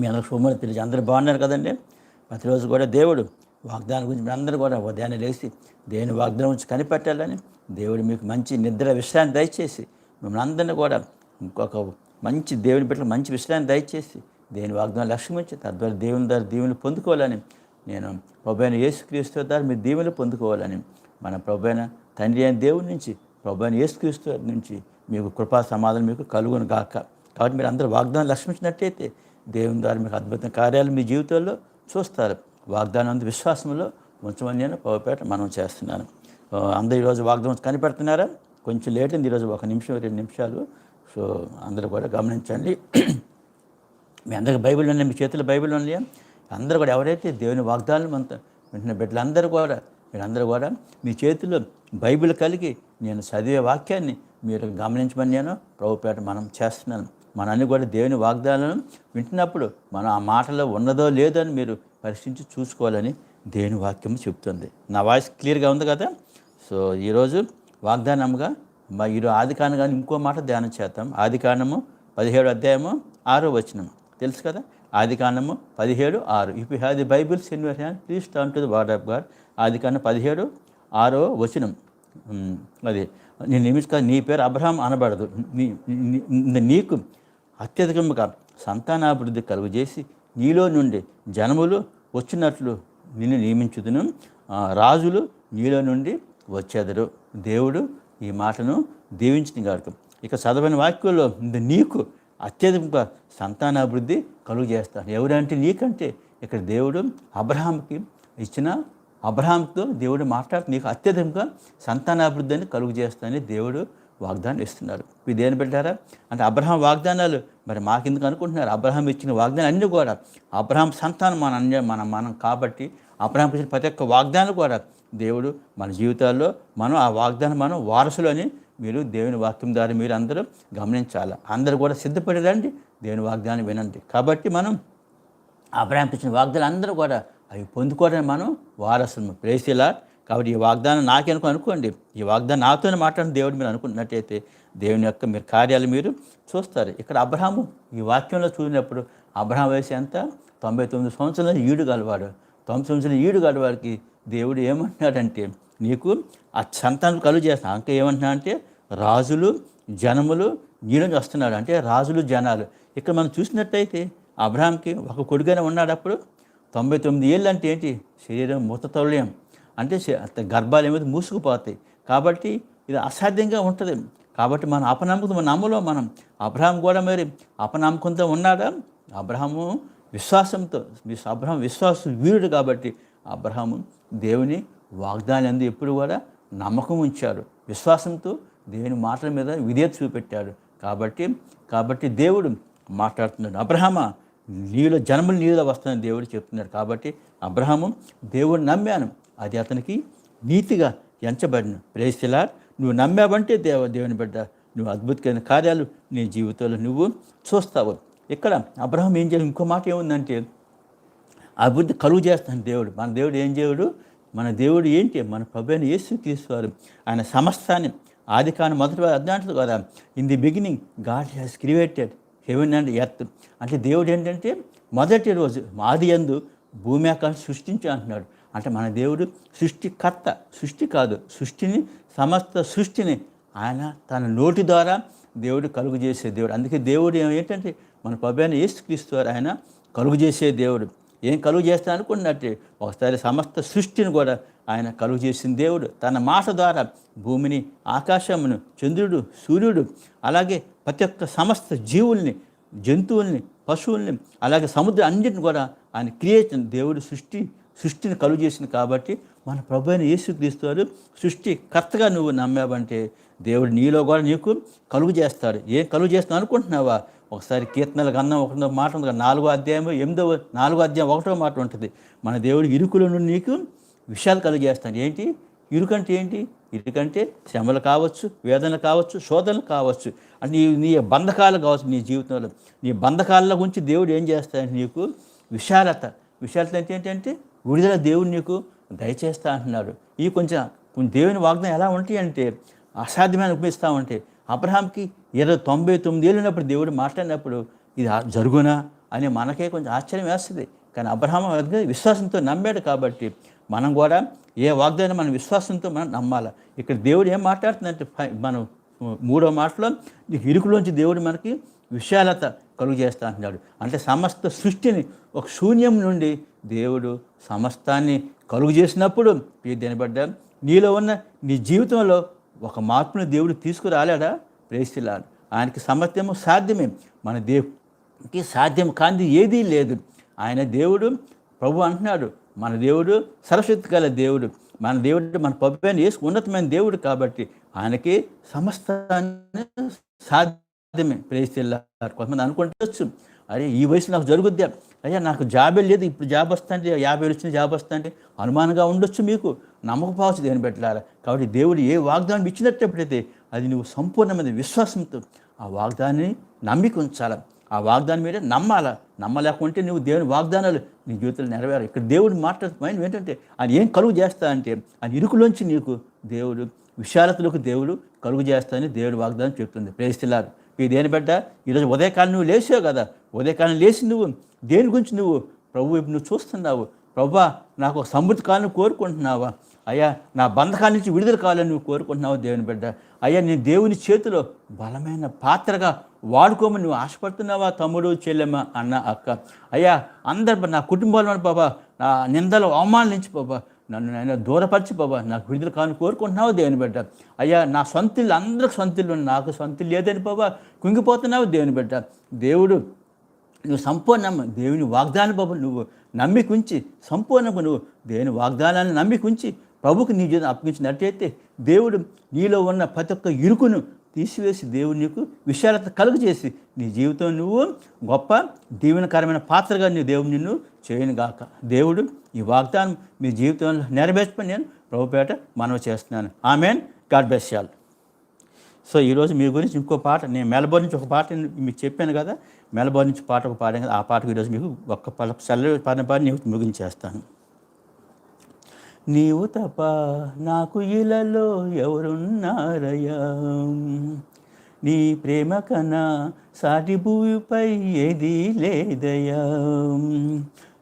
మీ అందరికి శుభమని తెలియజే అందరూ బాగున్నారు కదండి? ప్రతిరోజు కూడా దేవుడు వాగ్దానం గురించి మీరు అందరూ కూడా ఉదయాన్నే లేచి దేవుని వాగ్దానం గురించి కనిపెట్టాలని దేవుడు మీకు మంచి నిద్ర విశ్రాంతి దయచేసి మిమ్మల్ని అందరినీ కూడా ఇంకొక మంచి దేవుని బిడ్డలకు మంచి విశ్రాంతి దయచేసి దేవుని వాగ్దానం లక్ష్యమించి తద్వారా దేవుని ద్వారా దీవులు పొందుకోవాలని నేను ప్రభు యేసుక్రీస్తు ద్వారా మీరు దీవులు పొందుకోవాలని మన ప్రభు తండ్రి అయిన దేవుడి నుంచి ప్రభు యేసుక్రీస్తు నుంచి మీకు కృపా సమాధానం మీకు కలుగును గాక. కాబట్టి మీరు అందరూ వాగ్దానం లక్ష్మించినట్టయితే దేవుని ద్వారా మీకు అద్భుత కార్యాలు మీ జీవితంలో చూస్తారు. వాగ్దానం విశ్వాసంలో ఉంచమని నేను పవపేట మనం చేస్తున్నాను. అందరు ఈరోజు వాగ్దానం కనిపెడుతున్నారా? కొంచెం లేట్ అయింది. ఈరోజు ఒక నిమిషం రెండు నిమిషాలు. సో అందరూ కూడా గమనించండి. మీ అందరికి బైబిల్ ఉన్నాయి మీ చేతిలో బైబిల్ ఉన్నాయా అందరూ కూడా ఎవరైతే దేవుని వాగ్దానం అంత వింటున్న బిడ్డలందరూ కూడా మీరందరూ కూడా మీ చేతిలో బైబిల్ కలిగి నేను చదివే వాక్యాన్ని మీరు గమనించమని నేను ప్రభుపేట మనం చేస్తున్నాను. మనల్ని కూడా దేవుని వాగ్దానం వింటున్నప్పుడు మనం ఆ మాటలో ఉన్నదో లేదో అని మీరు పరీక్షించి చూసుకోవాలని దేవుని వాక్యం చెప్తుంది నా వాయిస్ క్లియర్గా ఉంది కదా? సో ఈరోజు వాగ్దానంగా మా ఈరోజు ఆది కాండం ఇంకో మాట ధ్యానం చేద్దాం. ఆది కాండము పదిహేడు అధ్యాయము ఆరో వచనం. తెలుసు కదా? ఆది కాండము పదిహేడు ఆరు. If you have the bibles in your hand please turn to the word of God ఆది కాండం పదిహేడు ఆరో వచనం. అది నీ నిమిషం నీ పేరు అబ్రహాం అనబడదు. నీ- నీకు అత్యధికముగా సంతానాభివృద్ధి కలుగజేసి నీలో నుండి జనములు వచ్చినట్లు నిన్ను నియమించుదును. రాజులు నీలో నుండి వచ్చేదరు. దేవుడు ఈ మాటను దీవించిన గారు ఇక చదవని వాక్యంలో నీకు అత్యధికంగా సంతానాభివృద్ధి కలుగు చేస్తాను ఎవరంటే నీకంటే ఇక్కడ దేవుడు అబ్రహాంకి ఇచ్చిన అబ్రహాంతో దేవుడు మాట్లాడుతూ నీకు అత్యధికంగా సంతానాభివృద్ధి అని కలుగు చేస్తానని దేవుడు వాగ్దానం ఇస్తున్నారు. మీరు దేని పెట్టారా? అంటే అబ్రహాం వాగ్దానాలు. మరి మాకెందుకు అనుకుంటున్నారు? అబ్రహాం ఇచ్చిన వాగ్దానం అన్నీ కూడా అబ్రహాం సంతానం మన అన్య మన మనం కాబట్టి అబ్రహాం ఇచ్చిన ప్రతి ఒక్క వాగ్దానం కూడా దేవుడు మన జీవితాల్లో మనం ఆ వాగ్దానం మనం వారసులు అని మీరు దేవుని వాక్యం ద్వారా మీరు అందరూ గమనించాలి. అందరూ కూడా సిద్ధపడి రండి దేవుని వాగ్దానం వినండి. కాబట్టి మనం అబ్రహాం ఇచ్చిన వాగ్దానం అందరూ కూడా అవి పొందుకోవడానికి మనం వారసులు ప్రేసిలా కాబట్టి ఈ వాగ్దానం నాకెనుకో అనుకోండి? ఈ వాగ్దానం నాతోనే మాట్లాడిన దేవుడు మీరు అనుకున్నట్టయితే దేవుని యొక్క మీరు కార్యాలు మీరు చూస్తారు. ఇక్కడ అబ్రహాము ఈ వాక్యంలో చూసినప్పుడు అబ్రహాం వయసు ఎంత? తొంభై తొమ్మిది సంవత్సరాల ఈడు గలవాడు. తొంభై సంవత్సరాల ఈడు గలవాడికి దేవుడు ఏమంటున్నాడంటే నీకు ఆ సంతానం కలుగు చేస్తాను ఇంకా ఏమంటున్నా అంటే రాజులు జనములు నీళ్ళని వస్తున్నాడు అంటే రాజులు జనాలు. ఇక్కడ మనం చూసినట్టయితే అబ్రహాంకి ఒక కొడుకైనా ఉన్నాడు అప్పుడు తొంభై తొమ్మిది ఏళ్ళు అంటే ఏంటి? శరీరం మూతతౌల్యం అంటే గర్భాలు ఏమైతే మూసుకుపోతాయి. కాబట్టి ఇది అసాధ్యంగా ఉంటుంది. కాబట్టి మన అపనమ్మకం మన నమ్మలో మనం అబ్రహాం కూడా మరి అపనమ్మకంతో ఉన్నాడా? అబ్రహాము విశ్వాసంతో అబ్రహం అబ్రహాం విశ్వాస వీరుడు కాబట్టి అబ్రహాము దేవుని వాగ్దానం అందు ఎప్పుడు కూడా నమ్మకం ఉంచాడు విశ్వాసంతో దేవుని మాటల మీద విధేయత చూపెట్టాడు కాబట్టి కాబట్టి దేవుడు మాట్లాడుతున్నాడు. అబ్రహమా నీలో జన్మలు నీలో వస్తుందని దేవుడు చెప్తున్నాడు కాబట్టి అబ్రహాము దేవుడు నమ్మాను. అది అతనికి నీతిగా ఎంచబడిన. ప్రేసిలా నువ్వు నమ్మావంటే దేవ దేవుని బిడ్డ నువ్వు అద్భుతమైన కార్యాలు నీ జీవితంలో నువ్వు చూస్తావు. ఇక్కడ అబ్రహం ఏం చేయాలి? ఇంకో మాట ఏముందంటే అభివృద్ధి కలుగు చేస్తాను దేవుడు. మన దేవుడు ఏం దేవుడు మన దేవుడు ఏంటి? మన ప్రభు అయిన యేసు తీసుకోవాలి ఆయన సమస్తాన్ని ఆది కాని మొదటి అజ్ఞాంటది కదా. In the beginning God has created heaven and earth అంటే దేవుడు ఏంటంటే మొదటి రోజు మాది ఎందు భూమి ఆకాశం సృష్టించి అంటున్నాడు. అంటే మన దేవుడు సృష్టికర్త సృష్టి కాదు సృష్టిని సమస్త సృష్టిని ఆయన తన నోటి ద్వారా దేవుడు కలుగు చేసే దేవుడు. అందుకే దేవుడు ఏంటంటే మన ప్రభు అయిన యేసుక్రీస్తు వారు ఆయన కలుగు చేసే దేవుడు. ఏం కలుగు చేస్తా అనుకున్నట్టే ఒకసారి సమస్త సృష్టిని కూడా ఆయన కలుగు చేసిన దేవుడు తన మాట ద్వారా భూమిని ఆకాశమును చంద్రుడు సూర్యుడు అలాగే ప్రతి ఒక్క సమస్త జీవుల్ని జంతువుల్ని పశువుల్ని అలాగే సముద్రం అన్నింటిని కూడా ఆయన క్రియేషన్ దేవుడు సృష్టి సృష్టిని కలుగు చేసింది కాబట్టి మన ప్రభు అయిన యేసుక్రీస్తు వారు సృష్టి కర్తగా నువ్వు నమ్మావంటే దేవుడు నీలో కూడా నీకు కలుగు చేస్తాడు. ఏం కలుగు చేస్తావు అనుకుంటున్నావా? ఒకసారి కీర్తనలు గంధం ఒకటో మాట ఉంది నాలుగో అధ్యాయం ఎనిమిదవ నాలుగో అధ్యాయం ఒకటో మాట ఉంటుంది. మన దేవుడు ఇరుకుల నుండి నీకు విషయాలు కలిగేస్తాను. ఏంటి? ఇరుకంటే ఏంటి? ఇరుకంటే శ్రమలు కావచ్చు వేదన కావచ్చు శోధనలు కావచ్చు. అంటే నీ నీ బంధకాలు కావచ్చు నీ జీవితంలో. నీ బంధకాల గురించి దేవుడు ఏం చేస్తాడంటే నీకు విశాలత. విశాలత అంటే ఏంటంటే విడుదల దేవుడు నీకు దయచేస్తా అంటున్నాడు. ఈ కొంచెం దేవుని వాగ్దానం ఎలా ఉంటాయి అంటే అసాధ్యమైన ఉపయోగిస్తూ ఉంటే అబ్రహాంకి ఇరవై తొంభై తొమ్మిది ఏళ్ళు ఉన్నప్పుడు దేవుడు మాట్లాడినప్పుడు ఇది జరుగునా? అని మనకే కొంచెం ఆశ్చర్యం వేస్తుంది. కానీ అబ్రహాం విశ్వాసంతో నమ్మాడు కాబట్టి మనం కూడా ఏ వాగ్దానం మన విశ్వాసంతో మనం నమ్మాలి? ఇక్కడ దేవుడు ఏం మాట్లాడుతుందంటే మనం మూడో మాటలో నీకు ఇరుకులోంచి దేవుడు మనకి విశాలత కలుగు చేస్తా అంటున్నాడు. అంటే సమస్త సృష్టిని ఒక శూన్యం నుండి దేవుడు సమస్తాన్ని కలుగు చేసినప్పుడు దేనిబడ్డ? నీలో ఉన్న నీ జీవితంలో ఒక మార్పును దేవుడు తీసుకురాలేడా? ప్రేసిలాడు ఆయనకి సమర్థ్యము సాధ్యమే. మన దేవుడికి సాధ్యం కాంది ఏదీ లేదు. ఆయన దేవుడు ప్రభు అంటున్నాడు. మన దేవుడు సరస్వతి గల దేవుడు మన దేవుడు మన పబ్బైన అయిన ఉన్నతమైన దేవుడు కాబట్టి ఆయనకి సమస్తాన్ని సాధ్యమే. ప్రేస్తులాడు కొంతమంది అనుకుంటవచ్చు అరే ఈ వయసు నాకు జరుగుద్దా? అయ్యా నాకు జాబే లేదు ఇప్పుడు జాబ్ వస్తుంటే యాభై వేలు వచ్చిన జాబ్ వస్తుంటే అనుమానంగా ఉండొచ్చు మీకు. నమ్మకపోవచ్చు దేని పెట్టాలా కాబట్టి దేవుడు ఏ వాగ్దానం ఇచ్చినట్టు ఎప్పుడైతే అది నువ్వు సంపూర్ణమైన విశ్వాసంతో ఆ వాగ్దానాన్ని నమ్మిక ఉంచాలి. ఆ వాగ్దానం మీద నమ్మాలా? నమ్మలేకుంటే నువ్వు దేవుని వాగ్దానాలు నీ జీవితంలో నెరవేరు ఇక్కడ దేవుడు మైండ్ ఏంటంటే ఆయన ఏం కలుగు చేస్తా అంటే ఆయన ఇరుకులోంచి నీకు దేవుడు విశాలతలకు దేవుడు కలుగు చేస్తానని దేవుడు వాగ్దానం చెప్తుంది. ప్రేస్తున్నారు ఈ దేని బిడ్డ ఈరోజు ఉదయకాలం నువ్వు లేచావు కదా. ఉదయకాలం లేచి నువ్వు దేని గురించి నువ్వు ప్రభు వైపు నువ్వు చూస్తున్నావు? ప్రభా నాకు ఒక సమృద్ధి కాలను కోరుకుంటున్నావా? అయ్యా నా బంధకాల నుంచి విడుదల కావాలని నువ్వు కోరుకుంటున్నావు దేవుని బిడ్డ? అయ్యా నేను దేవుని చేతిలో బలమైన పాత్రగా వాడుకోమని నువ్వు ఆశపడుతున్నావా తమ్ముడు చెల్లెమ్మ అన్న అక్క? అయ్యా అందరు నా కుటుంబంలో బాబా నా నిందలు అవమానం నుంచి బాబా నన్ను నేను దూరపరిచి బాబా నాకు విడుదల కాను కోరుకుంటున్నావు దేవుని బిడ్డ? అయ్యా నా సొంతిల్లు అందరికి సొంతిల్లు నాకు సొంతిల్లు లేదని బాబా కుంగిపోతున్నావు దేవుని బిడ్డ? దేవుడు నువ్వు సంపూర్ణమ్మ దేవుని వాగ్దాన బాబు నువ్వు నమ్మికుంచి సంపూర్ణంగా నువ్వు దేవుని వాగ్దానాన్ని నమ్మికుంచి ప్రభుకు నీ జీవితం అప్పగించినట్టయితే దేవుడు నీలో ఉన్న ప్రతి ఒక్క ఇరుకును తీసివేసి దేవుడు నీకు విశాలత కలుగు చేసి నీ జీవితం నువ్వు గొప్ప దీవెనకరమైన పాత్రగా నీ దేవుడు నిన్ను చేయనుగాక దేవుడు ఈ వాగ్దానం మీ జీవితంలో నెరవేర్చుకొని నేను ప్రభుపేట మనవి చేస్తున్నాను. ఆమెన్. గాడ్ బెస్యాల్ సో ఈరోజు మీ గురించి ఇంకో పాట నేను మెలబోర్ నుంచి ఒక పాట మీకు చెప్పాను కదా మెలబోర్ నుంచి పాట ఒక పాడాను కదా ఆ పాటకు ఈరోజు మీకు ఒక్క పల చల్ల పాడిన పాట నీకు ముగించేస్తాను. నీవు తప్ప నాకు ఇలలో ఎవరున్నారయ్యా? నీ ప్రేమ కన్నా సాటి భూమిపై ఏది లేదయ్యా?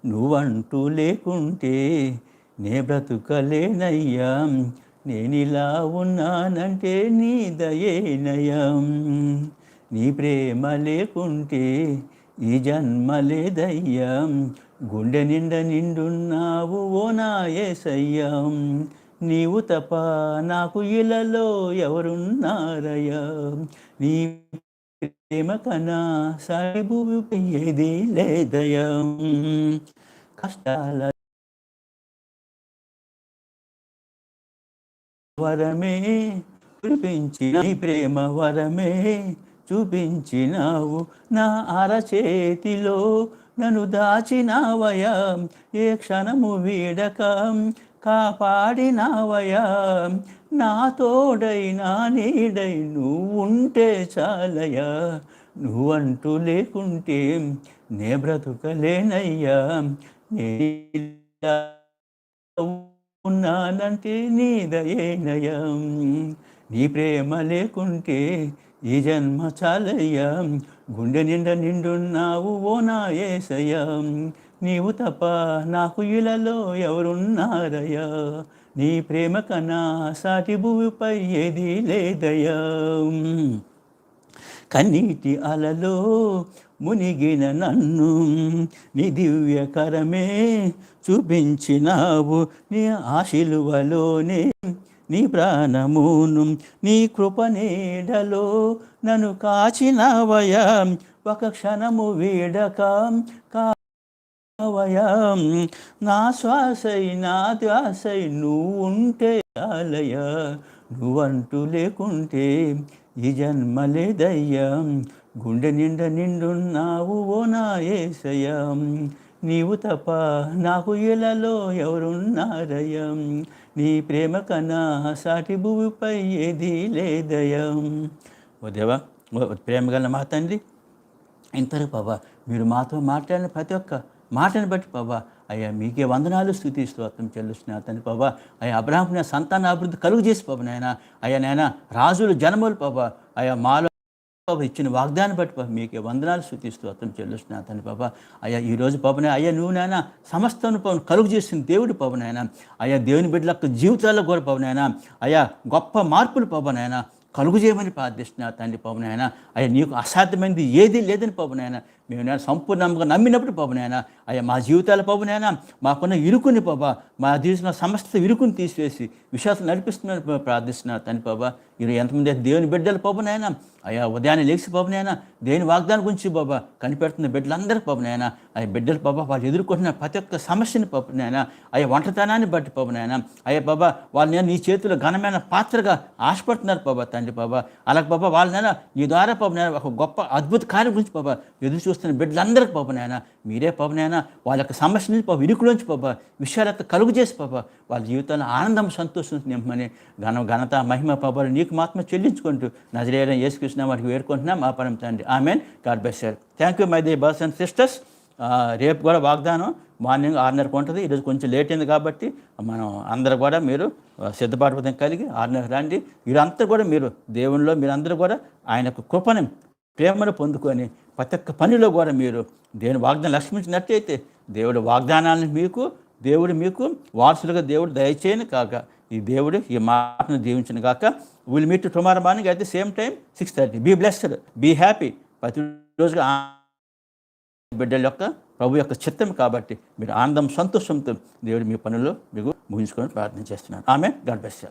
నువ్వంటూ లేకుంటే నే బ్రతుకలేనయ్యా. నేనిలా ఉన్నానంటే నీ దయేనయ్యా నీ ప్రేమ లేకుంటే ఈ జన్మ లేదయ్యా. గుండె నిండ నిండున్నావు ఓ నా ఏసయ్యా నీవు తప్ప నాకు ఇలలో ఎవరున్నారయ్యా? నీ ప్రేమ కన్నా సాయిబు ఏది లేదయ్యా. కష్టాల వరమే కురిపించిన ప్రేమ వరమే చూపించినావు నా అరచేతిలో నన్ను దాచినావయా ఏ క్షణము వీడక కాపాడినావయా నా తోడై నా నీడై నువ్వుంటే చాలయా నువ్వంటూ లేకుంటే నే బ్రతుకలేనయ్యా. నే ఉన్నానంటే నీ దయేనయం నీ ప్రేమ లేకుంటే ఈ జన్మ చాలయ్యా. గుండె నిండా నిండున్నావు ఓ నా ఏసయ్యా. నీవు తప్ప నాకు ఇలలో ఎవరున్నారయ్యా. నీ ప్రేమ కన్నా సాటి భూమిపై ఏది లేదయ్యా. కన్నీటి అలలో మునిగిన నన్ను నీ దివ్యకరమే చూపించినావు. నీ ఆశిలువలోనే నీ ప్రాణమును నీ కృప నీడలో నన్ను కాచినవయా ఒక క్షణము వీడక కావయం నా శ్వాసై నా ధ్యాసై నువ్వు ఉంటే ఆలయ నువ్వంటూ లేకుంటే ఈ జన్మ లేదయ్యా. గుండె నిండ నిండున్నావు ఓ నా ఏసయం నీవు తప్ప నాకు ఇలలో ఎవరున్నారయ్యా? నీ ప్రేమ కన్నా సాటి భూమిపై ఏది లేదయ్యా. ఓ దేవా ప్రేమ గల మా తండ్రి ఇంతవరకు బాబా మీరు మాతో మాట్లాడిన ప్రతి ఒక్క మాటను బట్టి బాబా అయ్యా మీకే వందనాలు స్థుతి స్తోత్రం చెల్లిస్తున్నా తండ్రి బాబా అయ్యా అబ్రాహ్మణ సంతాన అభివృద్ధి కలుగు చేసి బాబు నాయన. అయ్యా నాయన రాజులు జనములు బాబా అయ్యా మాలో బాబా ఇచ్చిన వాగ్దానం బట్టి బాబా మీకు వందనాలు శృతిస్తూ అతను చెల్లిస్తున్నా తండ్రి బాబా అయ్యా ఈ రోజు అయ్యా నువ్వు నాయన సమస్తను పవన్ కలుగు చేసిన దేవుడు పవనాయన అయ్యా దేవుని బిడ్డల జీవితాల్లో కూడా పవనాయన అయ్యా గొప్ప మార్పులు పవనాయన కలుగు చేయమని ప్రార్థిస్తున్నా తండ్రి పవనాయన అయ్యా నీకు అసాధ్యమైనది ఏది లేదని పవనాయన మేము నేను సంపూర్ణంగా నమ్మినప్పుడు పవనాయన అయ్యా మా జీవితాల పవనాయన మాకున్న ఇరుకుని బాబా మా తీసిన సమస్త ఇరుకుని తీసివేసి విశ్వాసం నడిపిస్తున్నాను ప్రార్థిస్తున్నాను తని తండ్రి బాబా మీరు ఎంతమంది దేవుని బిడ్డలు నాయన అయ్యా ఉదయాన్నే లేచి పవనాయన దేని వాగ్దానం గురించి బాబా కనిపెడుతున్న బిడ్డలందరూ నాయన అయ్యా బిడ్డలు బాబా వాళ్ళు ఎదుర్కొంటున్న ప్రతి ఒక్క సమస్యని పవనాయన అయ్యా వంటతనాన్ని బట్టి పవనాయన అయ్యా బాబా వాళ్ళు నేను నీ చేతిలో ఘనమైన పాత్రగా ఆశపడుతున్నారు బాబా తండ్రి బాబా అలాగే బాబా వాళ్ళనైనా నీ ద్వారా పవనాయన ఒక గొప్ప అద్భుత కార్యం గురించి బాబా ఎదురు చూస్తున్న బిడ్డలందరికీ పవనాయన మీరే పవనాయన వాళ్ళ యొక్క సమస్య నుంచి పాప ఇరుకులోంచి పాప విషయాలతో కలుగు చేసి పాప వాళ్ళ జీవితంలో ఆనందం సంతోషం నింపమని ఘన ఘనత మహిమ పాపాలు నీకు మాత్రం చెల్లించుకుంటూ నజరేయడం యేసుకృష్ణ వాటికి వేడుకుంటున్నాం. మా పరం తండ్రి. Amen. God bless sir thank you my they బర్స్ అండ్ సిస్టర్స్. రేపు కూడా వాగ్దానం మార్నింగ్ ఆరున్నరకు ఉంటుంది. ఈరోజు కొంచెం లేట్ అయింది కాబట్టి మనం అందరూ కూడా మీరు సిద్ధపాటు కలిగి ఆరున్నర రండి. మీరంతా కూడా మీరు దేవునిలో మీరందరూ కూడా ఆయన యొక్క కృపను ప్రేమను పొందుకొని ప్రతి ఒక్క పనిలో కూడా మీరు దేవుని వాగ్దానం లక్ష్మించినట్టయితే దేవుడు వాగ్దానాలను మీకు దేవుడు మీకు వారసులుగా దేవుడు దయచేయను కాక ఈ దేవుడు ఈ మాటను దీవించను కాక. Will meet tomorrow morning at the same time six thirty be blessed be happy ప్రతిరోజుగా బిడ్డల యొక్క ప్రభు యొక్క చిత్తం కాబట్టి మీరు ఆనందం సంతోషంతో దేవుడు మీ పనులు మీకు ముగించుకొని ప్రార్థన చేస్తున్నాను. ఆమె గాడ్ బెస్ట్